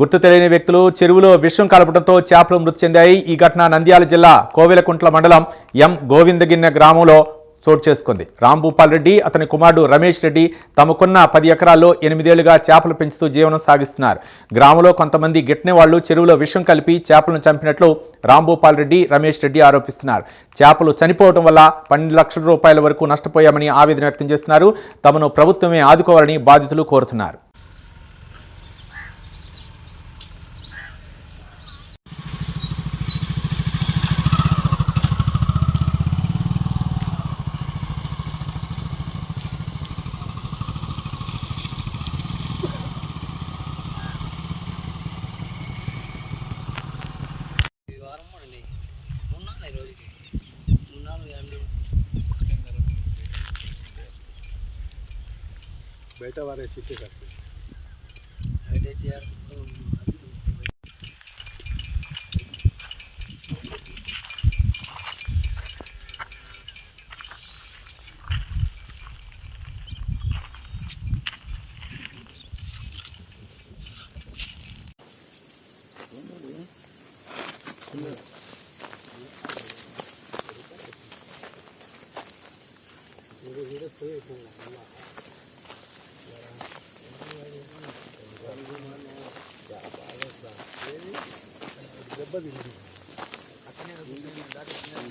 గుర్తు తెలియని వ్యక్తులు చెరువులో విషం కలపడంతో చేపలు మృతి చెందాయి. ఈ ఘటన నంద్యాల జిల్లా కోవెలకుంట్ల మండలం ఎం. గోవిందగిన్నె గ్రామంలో చోటు చేసుకుంది. రాంభూపాల్ రెడ్డి అతని కుమారుడు రమేష్ రెడ్డి తమకున్న పది ఎకరాల్లో ఎనిమిదేళ్ళుగా చేపలు పెంచుతూ జీవనం సాగిస్తున్నారు. గ్రామంలో కొంతమంది గిట్నే వాళ్ళు చెరువులో విషం కలిపి చేపలను చంపినట్లు రాంభూపాల్ రెడ్డి రమేష్ రెడ్డి ఆరోపిస్తున్నారు. చేపలు చనిపోవడం వల్ల పన్నెండు లక్షల రూపాయల వరకు నష్టపోయామని ఆవేదన వ్యక్తం చేస్తున్నారు. తమను ప్రభుత్వమే ఆదుకోవాలని బాధితులు కోరుతున్నారు. बैठा वाले है सीटें करते धीरे धीरे सही होगा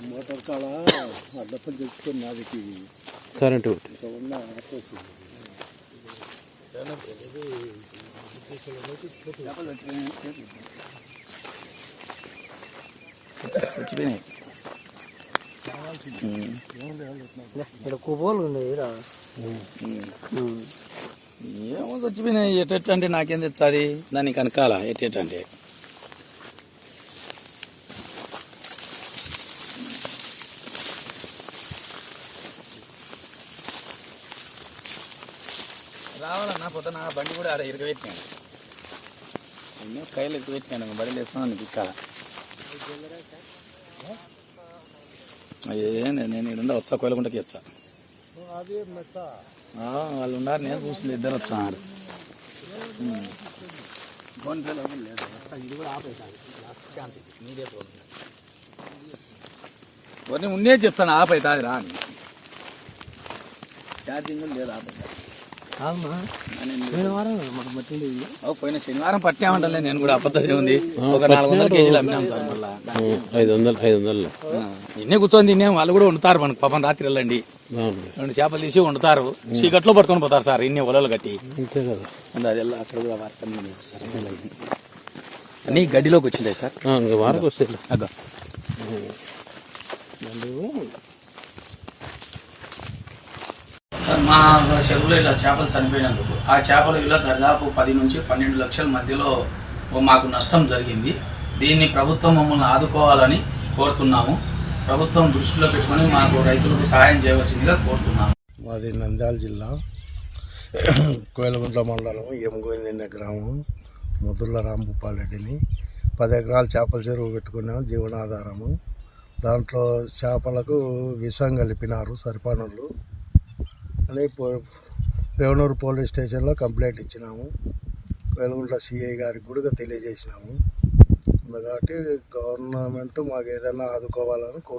మోటార్ కాడ? అడ్డప్పని తెచ్చుకొని నాదికి కరెంటు ఉన్న. చచ్చిపోయినాయి. ఇక్కడ కుపోలు ఏమో చచ్చిపోయినాయి. ఎట్టెట్ అంటే నాకేం తెచ్చాది? దాన్ని కనకాల ఎట్టెట్ రావాలన్నా పొద్దున బండి కూడా ఆడ ఇరగబెట్టినాను ఎన్నో కైలు ఎక్కువ పెట్టినాను బండి నీకు ఇక్కడ అయ్యే నేను ఇక్కడ వచ్చా కోయలకుంటకి వచ్చా. వాళ్ళు ఉన్నారు నేను చూసింది ఇద్దరు వచ్చారు. కొన్ని ముందే చెప్తాను ఆపైతుంది రా అని. ఛార్జింగ్ లేదు ఆపైతుంది పోయిన శనివారం పట్టామంటలే నేను కూడా అబద్ధం ఉంది ఒక నాలుగు వందల కేజీలు అమ్మినాం సార్ మళ్ళా. ఐదు వందలు ఐదు వందలు. ఆ, ఇన్నే కూర్చొని తినే వాళ్ళు కూడా వండుతారు మనకు పాపం రాత్రి వెళ్ళండి. రెండు చేపలు తీసి వండుతారు. చీకట్లో పట్టుకొని పోతారు సార్ ఇన్ని ఒలలు కట్టి. అంతే కదా. అందు అది ఎలా అక్కడ కూడా వార్త సార్ అన్నీ గడ్డిలోకి వచ్చింటాయి సార్? వారకు వస్తాయి అగ్గ సార్ మా చెరువులో ఇలా చేపలు చనిపోయినందుకు. ఆ చేపల విలువ దాదాపు పది నుంచి పన్నెండు లక్షల మధ్యలో మాకు నష్టం జరిగింది. దీన్ని ప్రభుత్వం మమ్మల్ని ఆదుకోవాలని కోరుతున్నాము. ప్రభుత్వం దృష్టిలో పెట్టుకొని మాకు రైతులకు సహాయం చేయవలసిందిగా కోరుతున్నాము. మాది నంద్యాల జిల్లా. కోయలగుంట్ల మండలం ఎమగోయిందన్న గ్రామం ముదుల రాంభూపాలరెడ్డిని పది ఎకరాలు చేపల చెరువు పెట్టుకున్నాం జీవనాధారము. దాంట్లో చేపలకు విషం కలిపినారు సరిపడలు అని పేవనూరు పోలీస్ స్టేషన్లో కంప్లైంట్ ఇచ్చినాము. వెలుగుంట సిఐ గారికి కూడా తెలియజేసినాము. కాబట్టి గవర్నమెంట్ మాకు ఏదైనా ఆదుకోవాలని కోరు